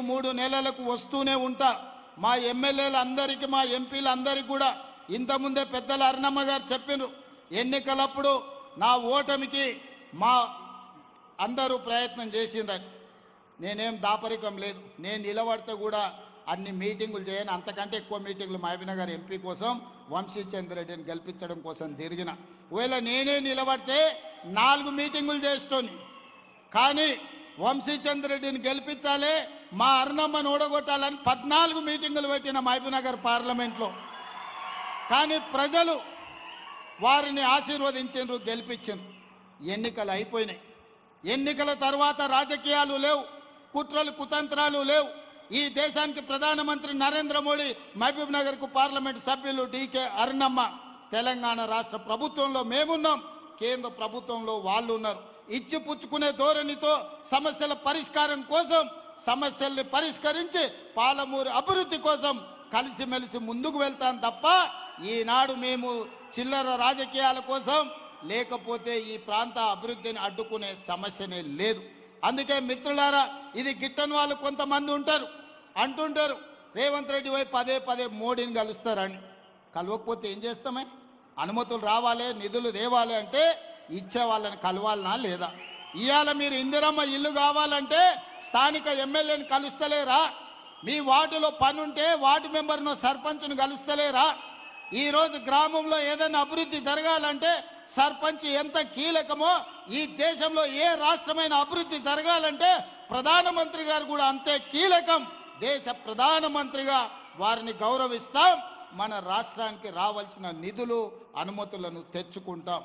మూడు నెలలకు వస్తూనే ఉంటా. మా ఎమ్మెల్యేలు అందరికీ మా ఎంపీలందరికీ కూడా ఇంతకుముందే పెద్దల అరుణమ్మ గారు చెప్పినారు ఎన్నికలప్పుడు నా ఓటమికి మా అందరూ ప్రయత్నం చేసిందని నేనేం దాపరికం లేదు. నేను నిలబడితే కూడా అన్ని మీటింగులు చేయను. అంతకంటే ఎక్కువ మీటింగులు మహబీనగర్ ఎంపీ కోసం వంశీచంద్ర రెడ్డిని గెలిపించడం కోసం తిరిగిన. ఒకవేళ నేనే నిలబడితే నాలుగు మీటింగులు చేస్తోని కానీ వంశీచంద్ర రెడ్డిని గెలిపించాలి మా అరుణమ్మను ఓడగొట్టాలని పద్నాలుగు మీటింగులు పెట్టిన మహబూబ్నగర్ పార్లమెంట్లో. కానీ ప్రజలు వారిని ఆశీర్వదించిండ్రు గెలిపించిండ్రు. ఎన్నికలు అయిపోయినాయి. ఎన్నికల తర్వాత రాజకీయాలు లేవు కుట్రలు కుతంత్రాలు లేవు. ఈ దేశానికి ప్రధానమంత్రి నరేంద్ర మోడీ మహబూబ్ నగర్కు పార్లమెంట్ సభ్యులు డీకే అరుణమ్మ. తెలంగాణ రాష్ట్ర ప్రభుత్వంలో మేమున్నాం కేంద్ర ప్రభుత్వంలో వాళ్ళు ఉన్నారు ఇచ్చి పుచ్చుకునే ధోరణితో సమస్యల పరిష్కారం కోసం సమస్యల్ని పరిష్కరించి పాలమూరు అభివృద్ధి కోసం కలిసిమెలిసి ముందుకు వెళ్తాం తప్ప ఈనాడు మేము చిల్లర రాజకీయాల కోసం లేకపోతే ఈ ప్రాంత అభివృద్ధిని అడ్డుకునే సమస్యనే లేదు. అందుకే మిత్రులారా ఇది గిట్టని వాళ్ళు కొంతమంది ఉంటారు అంటుంటారు రేవంత్ రెడ్డి వైపు పదే పదే మోడీని కలుస్తారని. కలవకపోతే ఏం చేస్తామే? అనుమతులు రావాలి నిధులు తేవాలి అంటే ఇచ్చే వాళ్ళని కలవాలనా లేదా? ఇవాళ మీరు ఇందిరమ్మ ఇల్లు కావాలంటే స్థానిక ఎమ్మెల్యేని కలుస్తలేరా? మీ వార్డులో పనుంటే వార్డు మెంబర్ను సర్పంచ్ను కలుస్తలేరా? ఈరోజు గ్రామంలో ఏదైనా అభివృద్ధి జరగాలంటే సర్పంచ్ ఎంత కీలకమో ఈ దేశంలో ఏ రాష్ట్రమైన అభివృద్ధి జరగాలంటే ప్రధానమంత్రి గారు కూడా అంతే కీలకం. దేశ ప్రధానమంత్రిగా వారిని గౌరవిస్తాం. మన రాష్ట్రానికి రావాల్సిన నిధులు అనుమతులను తెచ్చుకుంటాం.